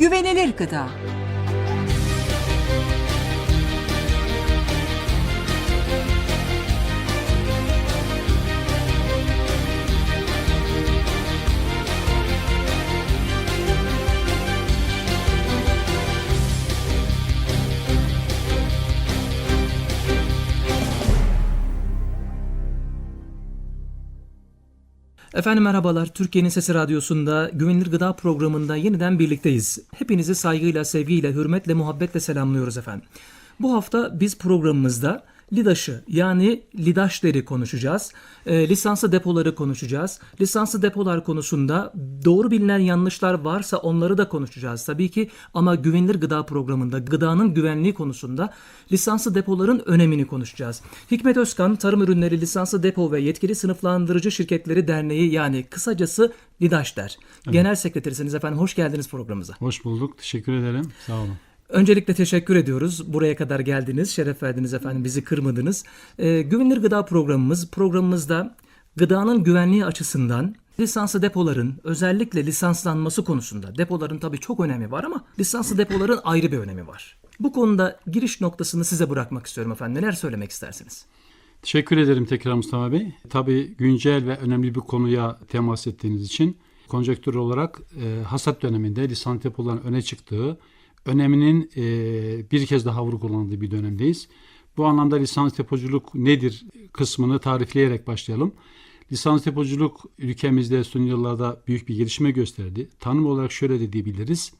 Güvenilir gıda. Efendim merhabalar. Türkiye'nin Sesi Radyosu'nda Güvenilir Gıda programında yeniden birlikteyiz. Hepinizi saygıyla, sevgiyle, hürmetle, muhabbetle selamlıyoruz efendim. Bu hafta biz programımızda LİDAŞ'ı yani LİDAŞ'ları konuşacağız. E, lisanslı depoları konuşacağız. Lisanslı depolar konusunda doğru bilinen yanlışlar varsa onları da konuşacağız tabii ki. Ama güvenilir gıda programında gıdanın güvenliği konusunda lisanslı depoların önemini konuşacağız. Hikmet Özkan Tarım Ürünleri Lisanslı Depo ve Yetkili Sınıflandırıcı Şirketleri Derneği yani kısacası LİDAŞ der. Genel sekreterisiniz efendim. Hoş geldiniz programımıza. Hoş bulduk. Teşekkür ederim. Sağ olun. Öncelikle teşekkür ediyoruz. Buraya kadar geldiniz, şeref verdiniz efendim, bizi kırmadınız. Ee, Güvenilir Gıda programımız, programımızda gıdanın güvenliği açısından lisanslı depoların özellikle lisanslanması konusunda depoların tabii çok önemi var ama lisanslı depoların ayrı bir önemi var. Bu konuda giriş noktasını size bırakmak istiyorum efendim. Neler söylemek istersiniz? Teşekkür ederim tekrar Mustafa Bey. Tabii güncel ve önemli bir konuya temas ettiğiniz için konjektür olarak e, hasat döneminde lisans depoların öne çıktığı, öneminin e, bir kez daha vurgulandığı bir dönemdeyiz. Bu anlamda lisans depoculuk nedir kısmını tarifleyerek başlayalım. Lisans depoculuk ülkemizde son yıllarda büyük bir gelişme gösterdi. Tanım olarak şöyle de diyebiliriz.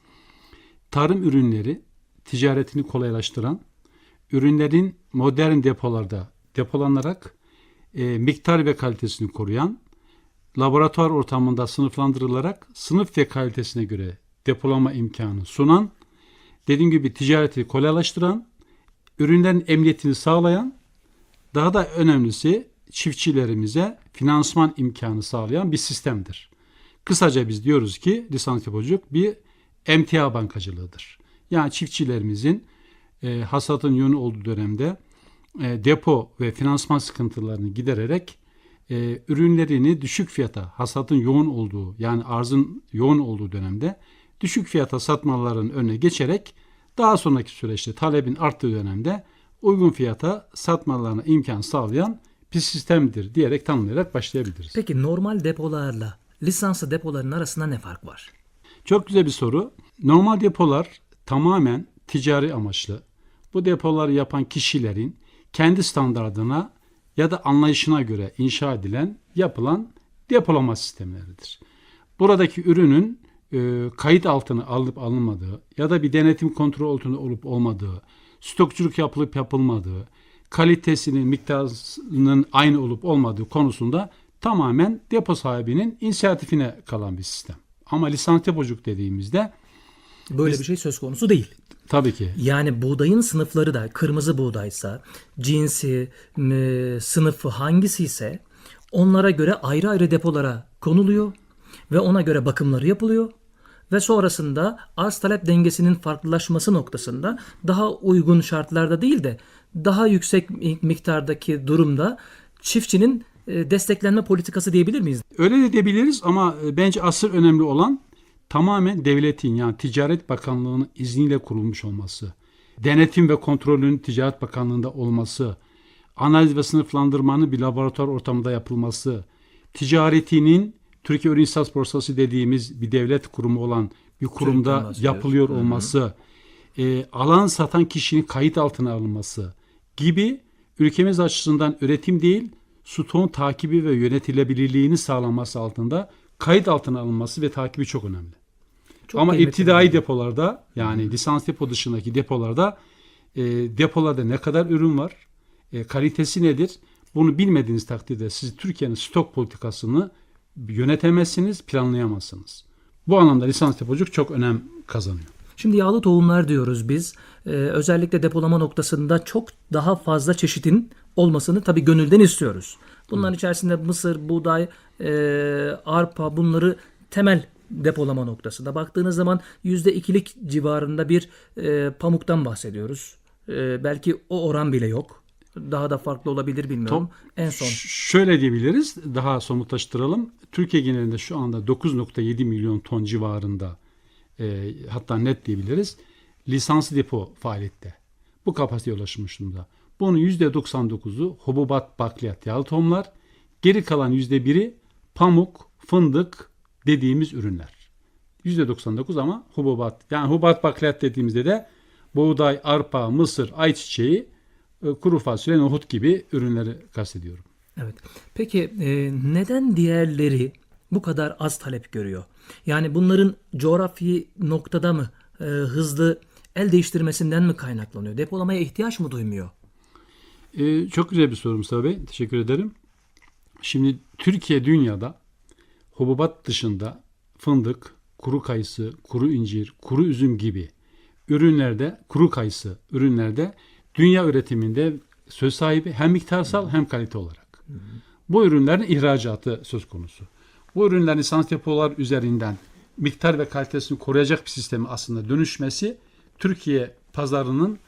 Tarım ürünleri ticaretini kolaylaştıran, ürünlerin modern depolarda depolanarak e, miktar ve kalitesini koruyan, laboratuvar ortamında sınıflandırılarak sınıf ve kalitesine göre depolama imkanı sunan, dediğim gibi ticareti kolaylaştıran, ürünlerin emniyetini sağlayan, daha da önemlisi çiftçilerimize finansman imkanı sağlayan bir sistemdir. Kısaca biz diyoruz ki lisans depoculuk bir emtia bankacılığıdır. Yani çiftçilerimizin e, hasatın yoğun olduğu dönemde e, depo ve finansman sıkıntılarını gidererek e, ürünlerini düşük fiyata hasatın yoğun olduğu yani arzın yoğun olduğu dönemde düşük fiyata satmaların önüne geçerek daha sonraki süreçte talebin arttığı dönemde uygun fiyata satmalarına imkan sağlayan bir sistemdir diyerek tanımlayarak başlayabiliriz. Peki normal depolarla lisanslı depoların arasında ne fark var? Çok güzel bir soru. Normal depolar tamamen ticari amaçlı. Bu depoları yapan kişilerin kendi standardına ya da anlayışına göre inşa edilen, yapılan depolama sistemleridir. Buradaki ürünün e, kayıt altına alıp alınmadığı ya da bir denetim kontrol altında olup olmadığı, stokçuluk yapılıp yapılmadığı, kalitesinin miktarının aynı olup olmadığı konusunda tamamen depo sahibinin inisiyatifine kalan bir sistem. Ama lisans depoculuk dediğimizde Böyle bir şey söz konusu değil. tabii ki Yani buğdayın sınıfları da kırmızı buğdaysa, cinsi, sınıfı hangisi ise onlara göre ayrı ayrı depolara konuluyor ve ona göre bakımları yapılıyor ve sonrasında arz talep dengesinin farklılaşması noktasında daha uygun şartlarda değil de daha yüksek mi- miktardaki durumda çiftçinin e, desteklenme politikası diyebilir miyiz? Öyle de diyebiliriz ama e, bence asıl önemli olan tamamen devletin yani Ticaret Bakanlığı'nın izniyle kurulmuş olması, denetim ve kontrolün Ticaret Bakanlığı'nda olması, analiz ve sınıflandırmanın bir laboratuvar ortamında yapılması, ticaretinin Türkiye Ürün İstas Borsası dediğimiz bir devlet kurumu olan bir kurumda yapılıyor olması, e, alan satan kişinin kayıt altına alınması gibi ülkemiz açısından üretim değil, stoğun takibi ve yönetilebilirliğini sağlanması altında kayıt altına alınması ve takibi çok önemli. Çok Ama iptidai depolarda yani lisans depo dışındaki depolarda e, depolarda ne kadar ürün var, e, kalitesi nedir? Bunu bilmediğiniz takdirde siz Türkiye'nin stok politikasını yönetemezsiniz, planlayamazsınız. Bu anlamda lisans depoculuk çok önem kazanıyor. Şimdi yağlı tohumlar diyoruz biz. Ee, özellikle depolama noktasında çok daha fazla çeşitin olmasını tabii gönülden istiyoruz. Bunların içerisinde mısır, buğday, e, arpa bunları temel depolama noktasında. Baktığınız zaman %2'lik civarında bir e, pamuktan bahsediyoruz. E, belki o oran bile yok. Daha da farklı olabilir bilmiyorum. En son. Şöyle diyebiliriz, daha somutlaştıralım. Türkiye genelinde şu anda 9.7 milyon ton civarında e, hatta net diyebiliriz lisanslı depo faaliyette. Bu kapasiteye ulaşmış durumda. Bunun %99'u hububat, bakliyat, yağlı tohumlar. Geri kalan %1'i pamuk, fındık dediğimiz ürünler. %99 ama hububat. Yani hububat bakliyat dediğimizde de buğday, arpa, mısır, ayçiçeği, kuru fasulye, nohut gibi ürünleri kastediyorum. Evet. Peki e, neden diğerleri bu kadar az talep görüyor? Yani bunların coğrafi noktada mı e, hızlı el değiştirmesinden mi kaynaklanıyor? Depolamaya ihtiyaç mı duymuyor? Çok güzel bir soru Mustafa Bey. Teşekkür ederim. Şimdi Türkiye dünyada hububat dışında fındık, kuru kayısı, kuru incir, kuru üzüm gibi ürünlerde, kuru kayısı ürünlerde dünya üretiminde söz sahibi hem miktarsal hem kalite olarak. Bu ürünlerin ihracatı söz konusu. Bu ürünlerin lisans depolar üzerinden miktar ve kalitesini koruyacak bir sisteme aslında dönüşmesi Türkiye pazarının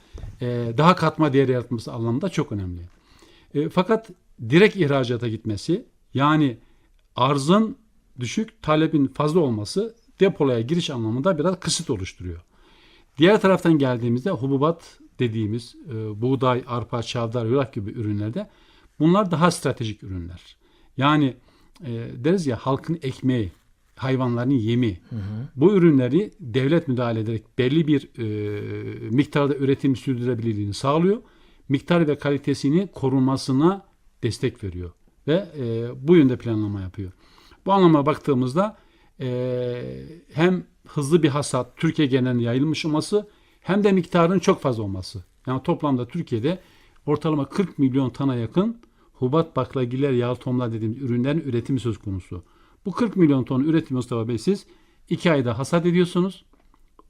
e, daha katma değer yaratması anlamında çok önemli. E, fakat direkt ihracata gitmesi yani arzın düşük, talebin fazla olması depolaya giriş anlamında biraz kısıt oluşturuyor. Diğer taraftan geldiğimizde hububat dediğimiz e, buğday, arpa, çavdar, yulaf gibi ürünlerde bunlar daha stratejik ürünler. Yani e, deriz ya halkın ekmeği, hayvanların yemi. Bu ürünleri devlet müdahale ederek belli bir e, miktarda üretim sürdürülebilirliğini sağlıyor. Miktar ve kalitesini korunmasına destek veriyor ve e, bu yönde planlama yapıyor. Bu anlama baktığımızda e, hem hızlı bir hasat Türkiye genelinde yayılmış olması hem de miktarının çok fazla olması. Yani toplamda Türkiye'de ortalama 40 milyon tona yakın hubat, baklagiller, yağ tohumlar dediğimiz ürünlerin üretimi söz konusu. Bu 40 milyon ton üretim Mustafa Bey siz 2 ayda hasat ediyorsunuz.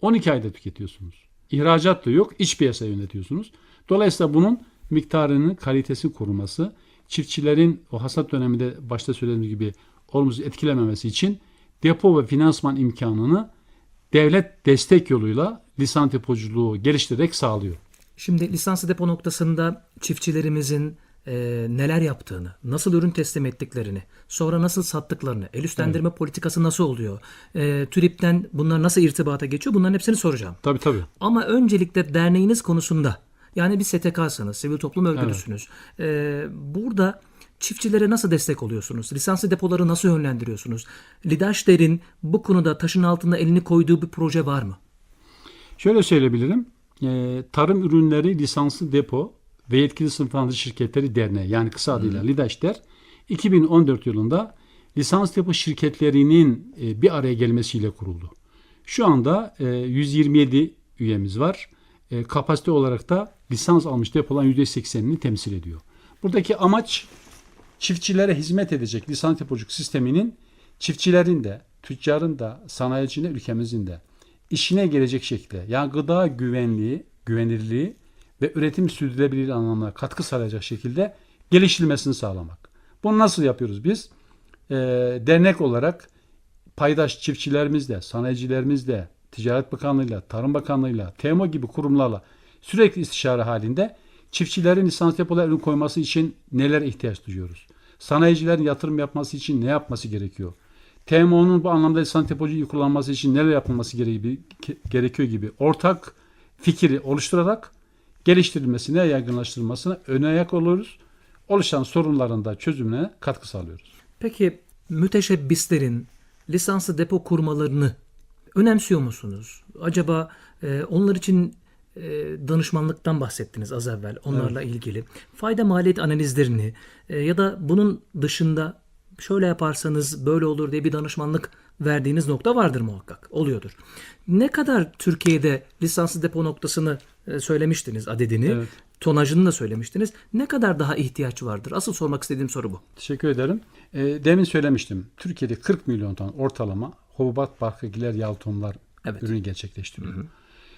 12 ayda tüketiyorsunuz. İhracat da yok. iç piyasa yönetiyorsunuz. Dolayısıyla bunun miktarının kalitesi koruması, çiftçilerin o hasat döneminde başta söylediğim gibi olumsuz etkilememesi için depo ve finansman imkanını devlet destek yoluyla lisan depoculuğu geliştirerek sağlıyor. Şimdi lisanslı depo noktasında çiftçilerimizin e, neler yaptığını, nasıl ürün teslim ettiklerini, sonra nasıl sattıklarını, el üstlendirme politikası nasıl oluyor, e, TÜRİP'ten bunlar nasıl irtibata geçiyor bunların hepsini soracağım. Tabii tabii. Ama öncelikle derneğiniz konusunda yani bir STK'sınız, sivil toplum örgütüsünüz. Ee, burada çiftçilere nasıl destek oluyorsunuz? Lisanslı depoları nasıl yönlendiriyorsunuz? Lidaşder'in bu konuda taşın altında elini koyduğu bir proje var mı? Şöyle söyleyebilirim. Ee, Tarım Ürünleri Lisanslı Depo ve Yetkili Sınıflandırıcı Şirketleri Derneği yani kısa adıyla LİDAŞDER 2014 yılında lisans depo şirketlerinin e, bir araya gelmesiyle kuruldu. Şu anda e, 127 üyemiz var. E, kapasite olarak da lisans almış depoların %80'ini temsil ediyor. Buradaki amaç çiftçilere hizmet edecek lisans depoculuk sisteminin çiftçilerin de, tüccarın da, sanayicinin de, ülkemizin de işine gelecek şekilde yani gıda güvenliği, güvenirliği ve üretim sürdürülebilirliği anlamına katkı sağlayacak şekilde geliştirilmesini sağlamak. Bunu nasıl yapıyoruz biz? Ee, dernek olarak paydaş çiftçilerimizle, sanayicilerimizle, Ticaret Bakanlığı'yla, Tarım Bakanlığı'yla, TEMO gibi kurumlarla sürekli istişare halinde çiftçilerin lisans depolara ürün koyması için neler ihtiyaç duyuyoruz? Sanayicilerin yatırım yapması için ne yapması gerekiyor? TMO'nun bu anlamda lisans depocu kullanması için neler yapılması gereği- gerekiyor gibi ortak fikri oluşturarak geliştirilmesine, yaygınlaştırılmasına öne ayak oluyoruz. Oluşan sorunların da çözümüne katkı sağlıyoruz. Peki müteşebbislerin lisanslı depo kurmalarını önemsiyor musunuz? Acaba e, onlar için e, danışmanlıktan bahsettiniz az evvel onlarla ilgili. Fayda maliyet analizlerini e, ya da bunun dışında şöyle yaparsanız böyle olur diye bir danışmanlık verdiğiniz nokta vardır muhakkak. Oluyordur. Ne kadar Türkiye'de lisanslı depo noktasını e, söylemiştiniz adedini. Evet. Tonajını da söylemiştiniz. Ne kadar daha ihtiyaç vardır? Asıl sormak istediğim soru bu. Teşekkür ederim. E, demin söylemiştim. Türkiye'de 40 milyon ton ortalama hububat, barkagiler, yağ tohumlar Evet. ürünü gerçekleştiriyor.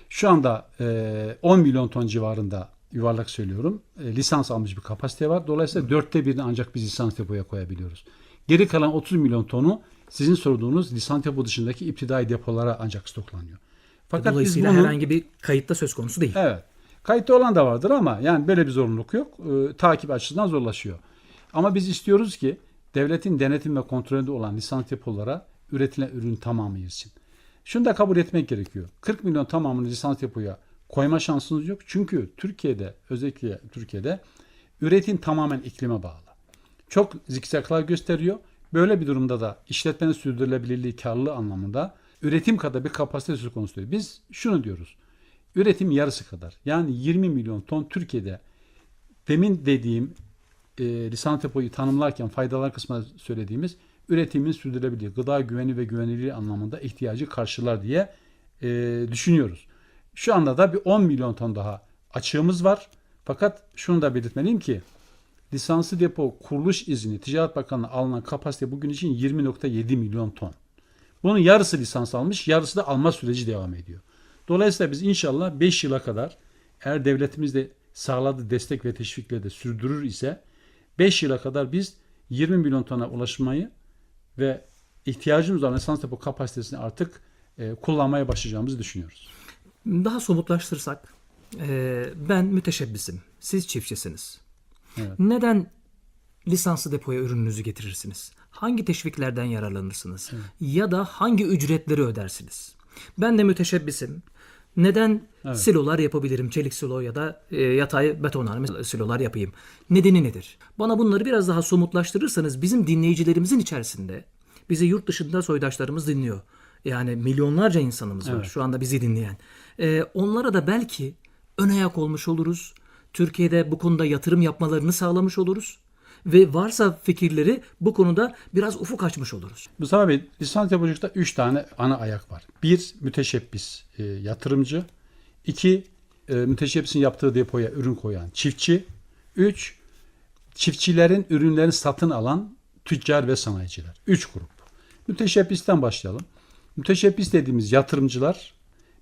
Şu anda e, 10 milyon ton civarında yuvarlak söylüyorum. e, lisans almış bir kapasite var. Dolayısıyla dörtte birini ancak biz lisans depoya koyabiliyoruz. Geri kalan 30 milyon tonu sizin sorduğunuz lisans depo dışındaki iptidai depolara ancak stoklanıyor. Fakat biz Dolayısıyla bunu herhangi bir kayıtta söz konusu değil. Evet. Kayıtlı olan da vardır ama yani böyle bir zorunluluk yok. Ee, takip açısından zorlaşıyor. Ama biz istiyoruz ki devletin denetim ve kontrolünde olan lisans depolara üretilen ürün tamamı girsin. Şunu da kabul etmek gerekiyor. 40 milyon tamamını lisans depoya koyma şansınız yok. Çünkü Türkiye'de özellikle Türkiye'de üretim tamamen iklime bağlı. Çok zikzaklar gösteriyor. Böyle bir durumda da işletmenin sürdürülebilirliği, karlılığı anlamında üretim kadar bir kapasite söz konusu değil. Biz şunu diyoruz. Üretim yarısı kadar. Yani 20 milyon ton Türkiye'de demin dediğim e, lisans depoyu tanımlarken faydalar kısmında söylediğimiz üretimin sürdürülebilirliği, gıda güveni ve güvenilirliği anlamında ihtiyacı karşılar diye e, düşünüyoruz. Şu anda da bir 10 milyon ton daha açığımız var. Fakat şunu da belirtmeliyim ki lisanslı depo kuruluş izni Ticaret Bakanlığı alınan kapasite bugün için 20.7 milyon ton. Bunun yarısı lisans almış, yarısı da alma süreci devam ediyor. Dolayısıyla biz inşallah 5 yıla kadar eğer devletimiz de sağladığı destek ve teşvikle de sürdürür ise 5 yıla kadar biz 20 milyon tona ulaşmayı ve ihtiyacımız olan lisans depo kapasitesini artık e, kullanmaya başlayacağımızı düşünüyoruz. Daha somutlaştırsak, e, ben müteşebbisim, siz çiftçisiniz. Evet. Neden lisanslı depoya ürününüzü getirirsiniz? Hangi teşviklerden yararlanırsınız? Ya da hangi ücretleri ödersiniz? Ben de müteşebbisim. Neden silolar yapabilirim? Çelik silo ya da e, yatay betonarme silolar yapayım. Nedeni nedir? Bana bunları biraz daha somutlaştırırsanız bizim dinleyicilerimizin içerisinde bizi yurt dışında soydaşlarımız dinliyor. Yani milyonlarca insanımız var Evet. şu anda bizi dinleyen. E, onlara da belki ön ayak olmuş oluruz. Türkiye'de bu konuda yatırım yapmalarını sağlamış oluruz. Ve varsa fikirleri bu konuda biraz ufuk açmış oluruz. Mustafa Bey, lisans depoculukta 3 tane ana ayak var. Bir, müteşebbis e, yatırımcı. İki, e, müteşebbisin yaptığı depoya ürün koyan çiftçi. Üç, çiftçilerin ürünlerini satın alan tüccar ve sanayiciler. Üç grup. Müteşebbisten başlayalım. Müteşebbis dediğimiz yatırımcılar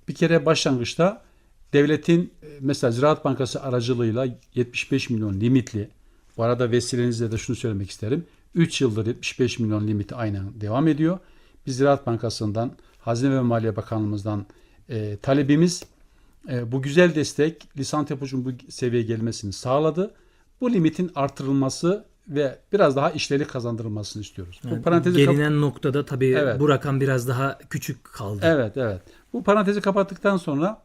bir kere başlangıçta devletin e, mesela Ziraat Bankası aracılığıyla 75 milyon limitli bu arada vesilenizle de şunu söylemek isterim. 3 yıldır 75 milyon limiti aynen devam ediyor. Biz Ziraat Bankası'ndan, Hazine ve Maliye Bakanlığımızdan e, talebimiz e, bu güzel destek lisans depocuğun bu seviyeye gelmesini sağladı. Bu limitin artırılması ve biraz daha işleri kazandırılmasını istiyoruz. bu parantezi Gelinen noktada tabii Evet. bu rakam biraz daha küçük kaldı. Evet, evet. Bu parantezi kapattıktan sonra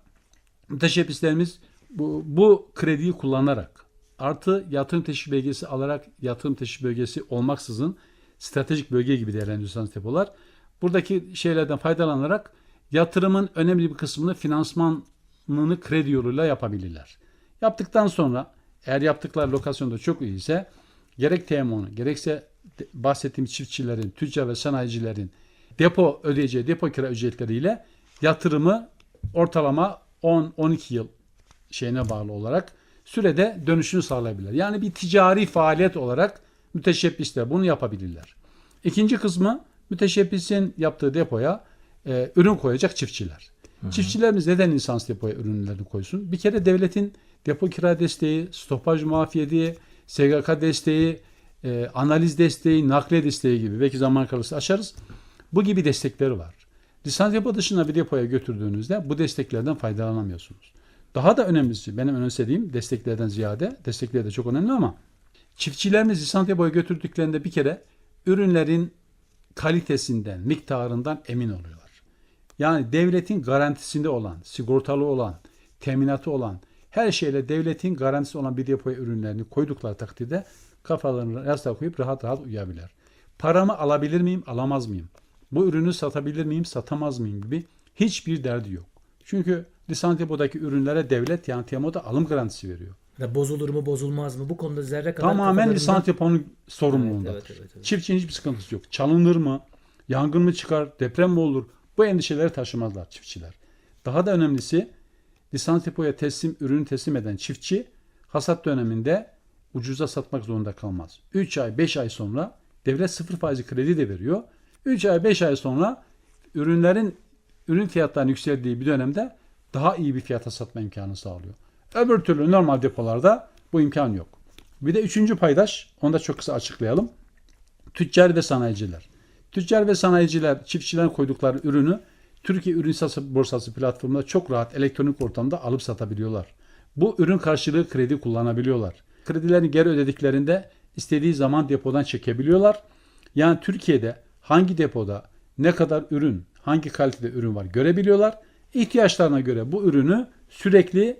müteşebbislerimiz bu, bu krediyi kullanarak artı yatırım teşvik belgesi alarak yatırım teşvik belgesi olmaksızın stratejik bölge gibi değerlendiriyorsanız depolar buradaki şeylerden faydalanarak yatırımın önemli bir kısmını finansmanını kredi yoluyla yapabilirler. Yaptıktan sonra eğer yaptıkları lokasyonda çok iyi ise gerek TMO'nun gerekse bahsettiğim çiftçilerin, tüccar ve sanayicilerin depo ödeyeceği depo kira ücretleriyle yatırımı ortalama 10-12 yıl şeyine bağlı olarak sürede dönüşünü sağlayabilirler. Yani bir ticari faaliyet olarak müteşebbisler bunu yapabilirler. İkinci kısmı müteşebbisin yaptığı depoya e, ürün koyacak çiftçiler. Çiftçilerimiz neden lisans depoya ürünlerini koysun? Bir kere devletin depo kira desteği, stopaj muafiyeti, SGK desteği, e, analiz desteği, nakliye desteği gibi belki zaman kalırsa açarız. Bu gibi destekleri var. Lisans depo dışında bir depoya götürdüğünüzde bu desteklerden faydalanamıyorsunuz. Daha da önemlisi benim önemsediğim desteklerden ziyade, destekler de çok önemli ama çiftçilerimiz lisans depoya götürdüklerinde bir kere ürünlerin kalitesinden, miktarından emin oluyorlar. Yani devletin garantisinde olan, sigortalı olan, teminatı olan, her şeyle devletin garantisi olan bir depoya ürünlerini koydukları takdirde kafalarını yastığa koyup rahat rahat uyuyabilirler. Paramı alabilir miyim, alamaz mıyım? Bu ürünü satabilir miyim, satamaz mıyım gibi hiçbir derdi yok. Çünkü lisans depodaki ürünlere devlet yani TMO'da alım garantisi veriyor. Ya bozulur mu bozulmaz mı bu konuda zerre kadar Tamamen kafalarında- lisans deponun sorumluluğundadır. Evet, evet, evet, evet. Çiftçinin hiçbir sıkıntısı yok. Çalınır mı? Yangın mı çıkar? Deprem mi olur? Bu endişeleri taşımazlar çiftçiler. Daha da önemlisi lisans depoya teslim ürünü teslim eden çiftçi hasat döneminde ucuza satmak zorunda kalmaz. 3 ay 5 ay sonra devlet sıfır faizli kredi de veriyor. 3 ay 5 ay sonra ürünlerin ürün fiyatlarının yükseldiği bir dönemde daha iyi bir fiyata satma imkanı sağlıyor. Öbür türlü normal depolarda bu imkan yok. Bir de üçüncü paydaş, onu da çok kısa açıklayalım. Tüccar ve sanayiciler. Tüccar ve sanayiciler çiftçilerin koydukları ürünü Türkiye Ürün Borsası, Borsası platformunda çok rahat elektronik ortamda alıp satabiliyorlar. Bu ürün karşılığı kredi kullanabiliyorlar. Kredilerini geri ödediklerinde istediği zaman depodan çekebiliyorlar. Yani Türkiye'de hangi depoda ne kadar ürün, hangi kalitede ürün var görebiliyorlar. İhtiyaçlarına göre bu ürünü sürekli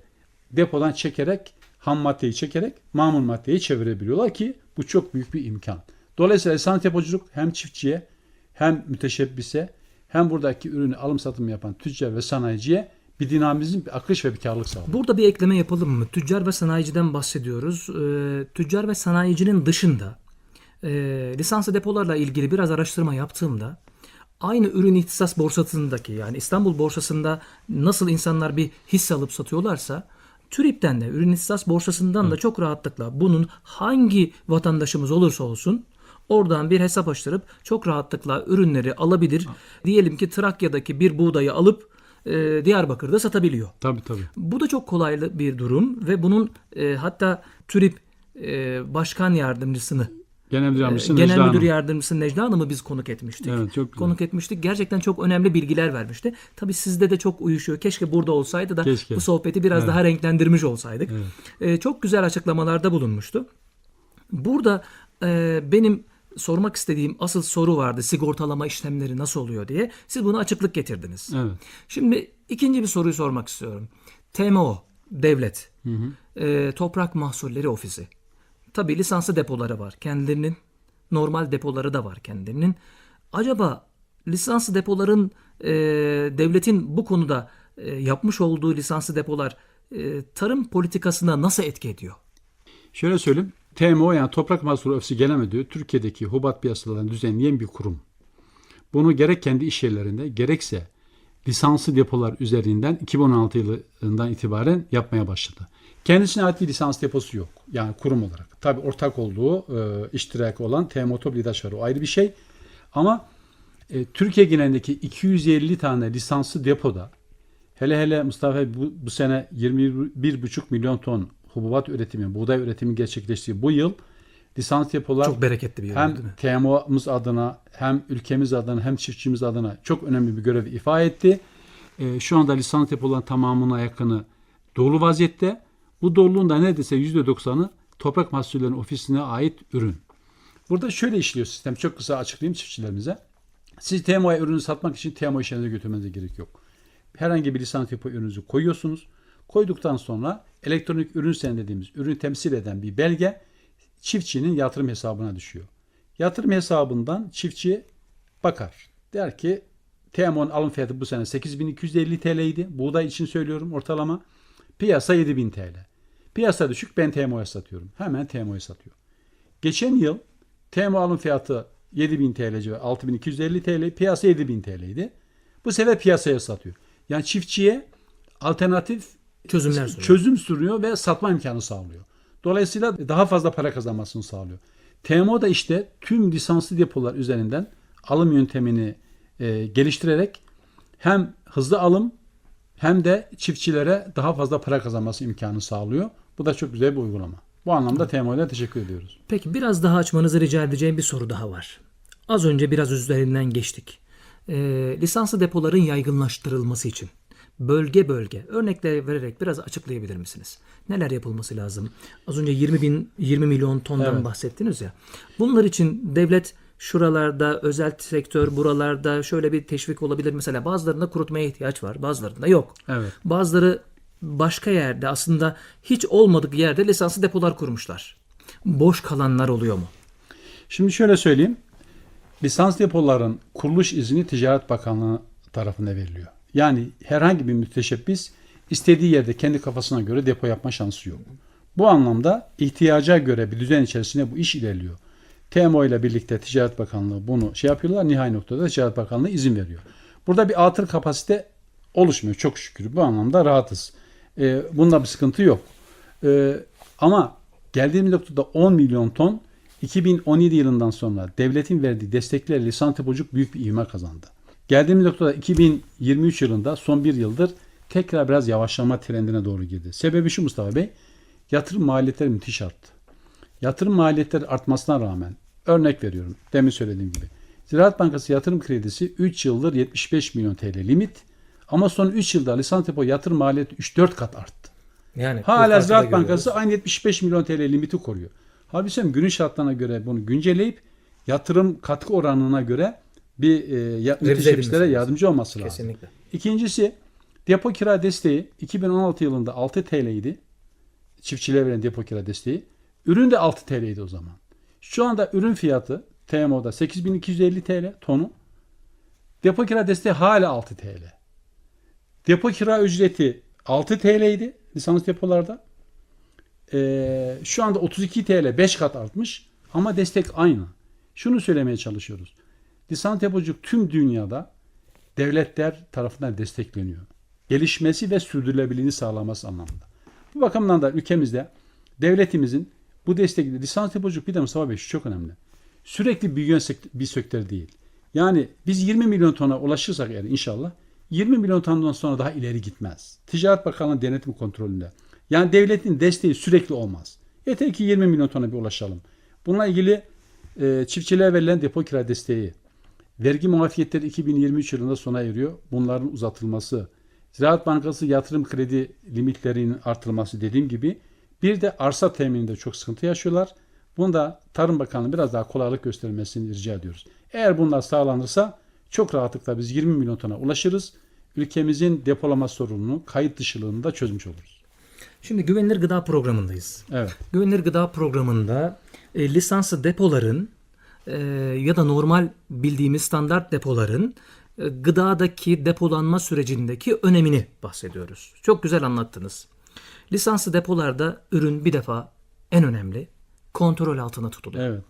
depodan çekerek, ham maddeyi çekerek mamul maddeyi çevirebiliyorlar ki bu çok büyük bir imkan. Dolayısıyla lisansi depoculuk hem çiftçiye hem müteşebbise hem buradaki ürünü alım satım yapan tüccar ve sanayiciye bir dinamizm, bir akış ve bir karlılık sağlıyor. Burada bir ekleme yapalım mı? Tüccar ve sanayiciden bahsediyoruz. Ee, tüccar ve sanayicinin dışında e, lisanslı depolarla ilgili biraz araştırma yaptığımda aynı ürün ihtisas borsasındaki yani İstanbul borsasında nasıl insanlar bir hisse alıp satıyorlarsa TÜRİP'ten de ürün ihtisas borsasından da çok rahatlıkla bunun hangi vatandaşımız olursa olsun oradan bir hesap açtırıp çok rahatlıkla ürünleri alabilir. Diyelim ki Trakya'daki bir buğdayı alıp e, Diyarbakır'da satabiliyor. Tabii tabii. Bu da çok kolaylı bir durum ve bunun e, hatta TÜRİP e, başkan yardımcısını Genel müdür yardımcısı Genel Necla Müdür Hanım. Yardımcısı Necla Hanım'ı biz konuk etmiştik. Evet, çok güzel. konuk etmiştik. Gerçekten çok önemli bilgiler vermişti. Tabii sizde de çok uyuşuyor. Keşke burada olsaydı da Keşke. bu sohbeti biraz daha renklendirmiş olsaydık. E, çok güzel açıklamalarda bulunmuştu. Burada e, benim sormak istediğim asıl soru vardı. Sigortalama işlemleri nasıl oluyor diye. Siz buna açıklık getirdiniz. Evet. Şimdi ikinci bir soruyu sormak istiyorum. TMO, devlet, e, toprak mahsulleri ofisi. Tabii lisanslı depoları var kendilerinin. Normal depoları da var kendilerinin. Acaba lisanslı depoların e, devletin bu konuda e, yapmış olduğu lisanslı depolar e, tarım politikasına nasıl etki ediyor? Şöyle söyleyeyim. TMO yani Toprak Mahsulü Ofisi Genel Müdürü Türkiye'deki hubat piyasalarını düzenleyen bir kurum. Bunu gerek kendi iş yerlerinde gerekse lisanslı depolar üzerinden 2016 yılından itibaren yapmaya başladı. Kendisine ait bir lisans deposu yok. Yani kurum olarak. Tabi ortak olduğu e, iştirak olan TMO Top Lidaş var. O ayrı bir şey. Ama e, Türkiye genelindeki 250 tane lisanslı depoda hele hele Mustafa bu, bu sene 21,5 milyon ton hububat üretimi, buğday üretimi gerçekleştiği bu yıl lisans depolar Çok bereketli bir yer hem? TMO'muz adına hem ülkemiz adına hem çiftçimiz adına çok önemli bir görev ifa etti. Ee, şu anda lisans depoların tamamına yakını dolu vaziyette. Bu doluluğun da neredeyse %90'ı toprak mahsullerinin ofisine ait ürün. Burada şöyle işliyor sistem. Çok kısa açıklayayım çiftçilerimize. Siz TMO'ya ürünü satmak için TMO işlerine götürmenize gerek yok. Herhangi bir lisans depo ürününüzü koyuyorsunuz. Koyduktan sonra elektronik ürün sen dediğimiz ürünü temsil eden bir belge çiftçinin yatırım hesabına düşüyor. Yatırım hesabından çiftçi bakar. Der ki TMO'nun alım fiyatı bu sene 8250 TL idi. Buğday için söylüyorum ortalama. Piyasa 7000 TL. Piyasa düşük ben TMO'ya satıyorum. Hemen TMO'ya satıyor. Geçen yıl TMO alım fiyatı 7000 TL civarı 6250 TL. Piyasa 7000 TL idi. Bu sefer piyasaya satıyor. Yani çiftçiye alternatif Çözümler sunuyor. çözüm sunuyor ve satma imkanı sağlıyor. Dolayısıyla daha fazla para kazanmasını sağlıyor. TMO da işte tüm lisanslı depolar üzerinden alım yöntemini e, geliştirerek hem hızlı alım hem de çiftçilere daha fazla para kazanması imkanı sağlıyor. Bu da çok güzel bir uygulama. Bu anlamda TMO'ya teşekkür ediyoruz. Peki biraz daha açmanızı rica edeceğim bir soru daha var. Az önce biraz üzerinden geçtik. Ee, lisanslı depoların yaygınlaştırılması için bölge bölge örnekler vererek biraz açıklayabilir misiniz? Neler yapılması lazım? Az önce 20 bin 20 milyon tondan Evet. bahsettiniz ya. Bunlar için devlet şuralarda özel sektör buralarda şöyle bir teşvik olabilir. Mesela bazılarında kurutmaya ihtiyaç var bazılarında yok. Evet. Bazıları başka yerde aslında hiç olmadık yerde lisanslı depolar kurmuşlar. Boş kalanlar oluyor mu? Şimdi şöyle söyleyeyim. Lisans depoların kuruluş izni Ticaret Bakanlığı tarafından veriliyor. Yani herhangi bir müteşebbis istediği yerde kendi kafasına göre depo yapma şansı yok. Bu anlamda ihtiyaca göre bir düzen içerisinde bu iş ilerliyor. TMO ile birlikte Ticaret Bakanlığı bunu şey yapıyorlar. Nihai noktada Ticaret Bakanlığı izin veriyor. Burada bir atıl kapasite oluşmuyor çok şükür. Bu anlamda rahatız. Ee, bunda bir sıkıntı yok. Ee, ama geldiğimiz noktada 10 milyon ton 2017 yılından sonra devletin verdiği desteklerle lisans depoculuk büyük bir ivme kazandı. Geldiğimiz noktada 2023 yılında son bir yıldır tekrar biraz yavaşlama trendine doğru girdi. Sebebi şu Mustafa Bey, yatırım maliyetleri müthiş arttı. Yatırım maliyetleri artmasına rağmen örnek veriyorum demin söylediğim gibi. Ziraat Bankası yatırım kredisi 3 yıldır 75 milyon TL limit ama son 3 yılda lisans depo yatırım maliyeti 3-4 kat arttı. Yani Hala Ziraat. Bankası aynı 75 milyon TL limiti koruyor. Halbuki günün şartlarına göre bunu güncelleyip yatırım katkı oranına göre bir e, müteşebbislere yardımcı olması lazım. Kesinlikle. İkincisi depo kira desteği 2016 yılında 6 TL idi. Çiftçiliğe verilen depo kira desteği. Ürün de 6 TL idi o zaman. Şu anda ürün fiyatı TMO'da 8250 TL tonu. Depo kira desteği hala 6 TL. Depo kira ücreti 6 TL idi lisans depolarda. Ee, şu anda 32 TL 5 kat artmış ama destek aynı. Şunu söylemeye çalışıyoruz. Lisans depoculuk tüm dünyada devletler tarafından destekleniyor. Gelişmesi ve sürdürülebilirliğini sağlaması anlamında. Bu bakımdan da ülkemizde devletimizin bu destekli lisans depoculuk bir de Mustafa Bey şu çok önemli. Sürekli büyüyen bir sektör değil. Yani biz 20 milyon tona ulaşırsak eğer inşallah 20 milyon tondan sonra daha ileri gitmez. Ticaret Bakanlığı denetim kontrolünde. Yani devletin desteği sürekli olmaz. Yeter ki 20 milyon tona bir ulaşalım. Bununla ilgili e, çiftçiliğe verilen depo kira desteği, vergi muafiyetleri 2023 yılında sona eriyor. Bunların uzatılması, Ziraat Bankası yatırım kredi limitlerinin artırılması dediğim gibi bir de arsa temininde çok sıkıntı yaşıyorlar. Bunda Tarım Bakanlığı biraz daha kolaylık göstermesini rica ediyoruz. Eğer bunlar sağlanırsa çok rahatlıkla biz 20 milyon tona ulaşırız. Ülkemizin depolama sorununu, kayıt dışılığını da çözmüş oluruz. Şimdi güvenilir gıda programındayız. Evet. Güvenilir gıda programında e, lisanslı depoların e, ya da normal bildiğimiz standart depoların e, gıdadaki depolanma sürecindeki önemini bahsediyoruz. Çok güzel anlattınız. Lisanslı depolarda ürün bir defa en önemli kontrol altında tutuluyor. Evet.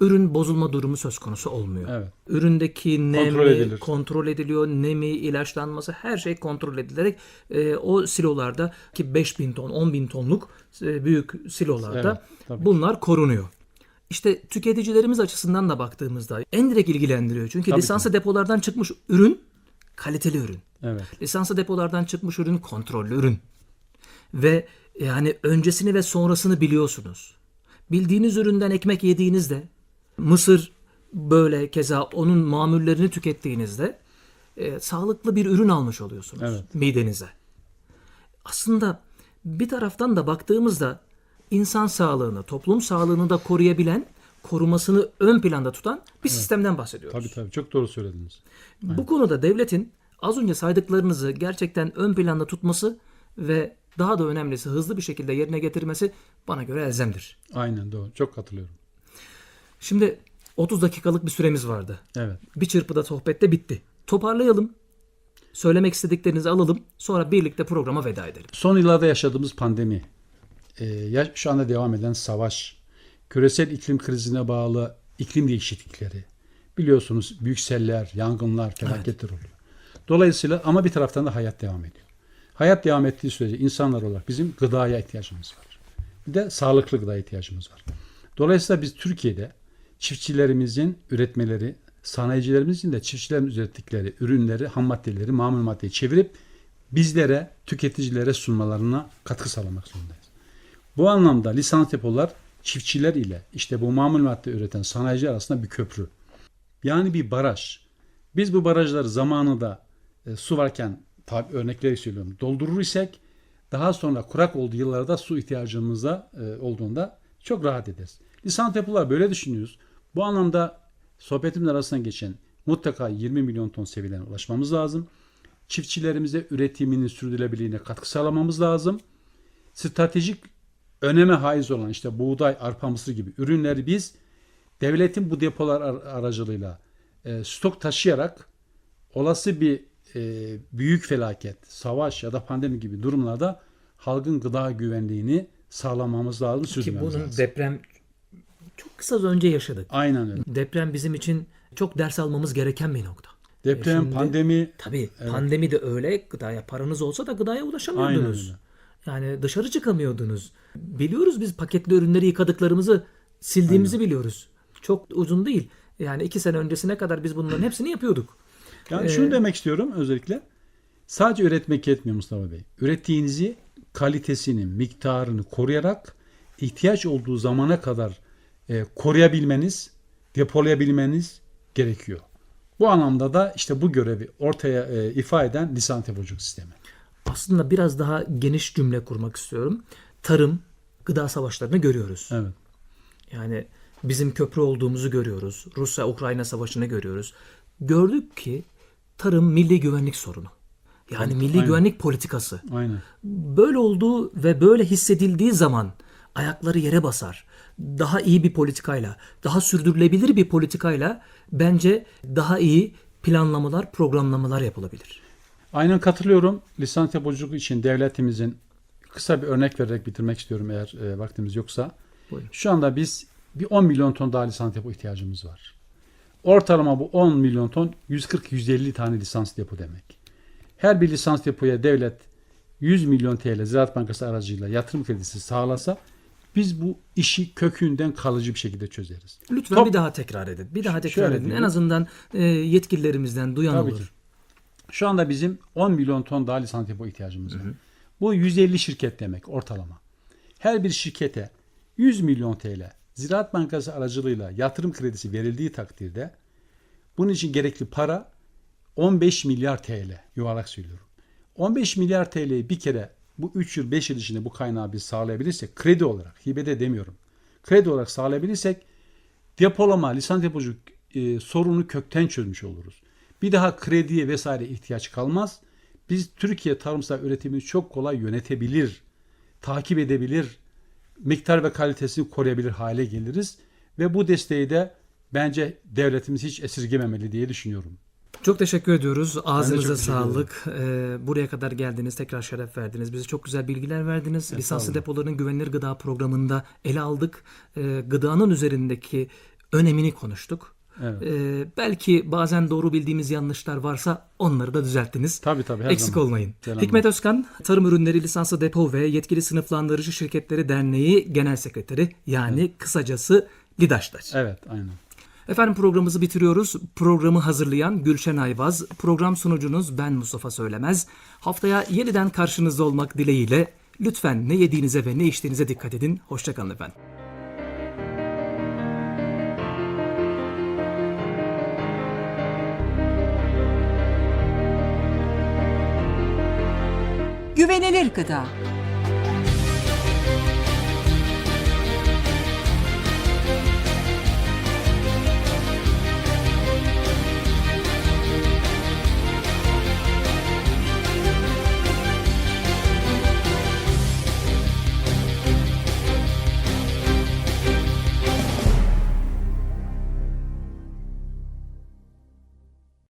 Ürün bozulma durumu söz konusu olmuyor. Evet. Üründeki nemi Kontrol edilir. kontrol ediliyor. Nemi, ilaçlanması her şey kontrol edilerek e, o silolarda ki 5000 ton, 10 bin tonluk e, büyük silolarda Evet, bunlar korunuyor. İşte tüketicilerimiz açısından da baktığımızda en direkt ilgilendiriyor. Çünkü Tabii lisanslı depolardan çıkmış ürün kaliteli ürün. Evet. Lisanslı depolardan çıkmış ürün kontrollü ürün. Ve yani öncesini ve sonrasını biliyorsunuz. Bildiğiniz üründen ekmek yediğinizde, mısır böyle keza onun mamullerini tükettiğinizde e, sağlıklı bir ürün almış oluyorsunuz Evet. midenize. Aslında bir taraftan da baktığımızda insan sağlığını, toplum sağlığını da koruyabilen, korumasını ön planda tutan bir sistemden bahsediyoruz. Tabii tabii. Çok doğru söylediniz. Bu konuda devletin az önce saydıklarınızı gerçekten ön planda tutması ve daha da önemlisi hızlı bir şekilde yerine getirmesi bana göre elzemdir. Aynen doğru. Çok katılıyorum. Şimdi 30 dakikalık bir süremiz vardı. Evet. Bir çırpıda sohbette bitti. Toparlayalım. Söylemek istediklerinizi alalım. Sonra birlikte programa veda edelim. Son yıllarda yaşadığımız pandemi, e, şu anda devam eden savaş, küresel iklim krizine bağlı iklim değişiklikleri, biliyorsunuz büyük seller, yangınlar, felaketler oluyor. Dolayısıyla ama bir taraftan da hayat devam ediyor. Hayat devam ettiği sürece insanlar olarak bizim gıdaya ihtiyacımız var. Bir de sağlıklı gıdaya ihtiyacımız var. Dolayısıyla biz Türkiye'de çiftçilerimizin üretmeleri, sanayicilerimizin de çiftçilerin ürettikleri ürünleri, ham maddeleri, mamul maddeyi çevirip bizlere, tüketicilere sunmalarına katkı sağlamak zorundayız. Bu anlamda lisans depolar çiftçiler ile işte bu mamul madde üreten sanayici arasında bir köprü. Yani bir baraj. Biz bu barajları zamanında e, su varken tabi örnekleri söylüyorum doldurur isek daha sonra kurak olduğu yıllarda su ihtiyacımıza e, olduğunda çok rahat ederiz. Lisans depolar böyle düşünüyoruz. Bu anlamda sohbetimin arasından geçen mutlaka 20 milyon ton seviyene ulaşmamız lazım. Çiftçilerimize üretiminin sürdürülebilirliğine katkı sağlamamız lazım. Stratejik öneme haiz olan işte buğday, arpa, mısır gibi ürünleri biz devletin bu depolar ar- aracılığıyla e, stok taşıyarak olası bir e, büyük felaket, savaş ya da pandemi gibi durumlarda halkın gıda güvenliğini sağlamamız lazım, Ki bunun lazım. deprem çok kısa önce yaşadık. Aynen öyle. Deprem bizim için çok ders almamız gereken bir nokta. Deprem, şimdi- pandemi Tabii pandemi de öyle. Gıdaya paranız olsa da gıdaya ulaşamıyordunuz. Aynen Yani dışarı çıkamıyordunuz. Biliyoruz biz paketli ürünleri yıkadıklarımızı sildiğimizi biliyoruz. Çok uzun değil. Yani iki sene öncesine kadar biz bunların hepsini yapıyorduk. Yani şunu demek istiyorum özellikle. Sadece üretmek yetmiyor Mustafa Bey. Ürettiğinizi kalitesini, miktarını koruyarak ihtiyaç olduğu zamana kadar e, koruyabilmeniz, depolayabilmeniz gerekiyor. Bu anlamda da işte bu görevi ortaya e, ifa eden lisan depoculuk sistemi. Aslında biraz daha geniş cümle kurmak istiyorum. Tarım, gıda savaşlarını görüyoruz. Evet. Yani bizim köprü olduğumuzu görüyoruz. Rusya-Ukrayna savaşını görüyoruz. gördük ki tarım milli güvenlik sorunu. Yani milli aynen. güvenlik politikası. Aynen. Böyle olduğu ve böyle hissedildiği zaman ayakları yere basar. Daha iyi bir politikayla, daha sürdürülebilir bir politikayla bence daha iyi planlamalar, programlamalar yapılabilir. Aynen katılıyorum. Lisans depoculuk için devletimizin kısa bir örnek vererek bitirmek istiyorum eğer e, vaktimiz yoksa. Buyurun. Şu anda biz bir 10 milyon ton daha lisans depo ihtiyacımız var. Ortalama bu 10 milyon ton 140-150 tane lisans depo demek. Her bir lisans depoya devlet 100 milyon TL Ziraat Bankası aracıyla yatırım kredisi sağlasa biz bu işi kökünden kalıcı bir şekilde çözeriz. Lütfen Top- bir daha tekrar edin. Bir daha tekrar Şöyle edin. En diyelim. azından e, yetkililerimizden duyan Tabii olur. ki. Şu anda bizim 10 milyon ton daha lisans depo ihtiyacımız var. Bu 150 şirket demek ortalama. Her bir şirkete 100 milyon TL Ziraat Bankası aracılığıyla yatırım kredisi verildiği takdirde bunun için gerekli para 15 milyar TL yuvarlak söylüyorum. 15 milyar TL'yi bir kere bu 3 yıl 5 yıl içinde bu kaynağı biz sağlayabilirsek kredi olarak hibede demiyorum. Kredi olarak sağlayabilirsek depolama, lisans depoculuk e, sorunu kökten çözmüş oluruz. Bir daha krediye vesaire ihtiyaç kalmaz. Biz Türkiye tarımsal üretimini çok kolay yönetebilir, takip edebilir, miktar ve kalitesini koruyabilir hale geliriz. Ve bu desteği de bence devletimiz hiç esirgememeli diye düşünüyorum. Çok teşekkür ediyoruz. Ağzınıza teşekkür sağlık. Ee, buraya kadar geldiniz. Tekrar şeref verdiniz. Bize çok güzel bilgiler verdiniz. Lisanslı olun. depoların güvenilir gıda programında ele aldık. Ee, gıdanın üzerindeki önemini konuştuk. Evet. Ee, belki bazen doğru bildiğimiz yanlışlar varsa onları da düzelttiniz. Tabii tabii her Eksik zaman. olmayın. Selam. Hikmet Özkan, Tarım Ürünleri Lisanslı Depo ve Yetkili Sınıflandırıcı Şirketleri Derneği Genel Sekreteri yani kısacası LİDAŞ'lar. Evet aynen. Efendim programımızı bitiriyoruz. Programı hazırlayan Gülşen Ayvaz, program sunucunuz ben Mustafa Söylemez. Haftaya yeniden karşınızda olmak dileğiyle lütfen ne yediğinize ve ne içtiğinize dikkat edin. Hoşçakalın efendim. Güvenilir gıda.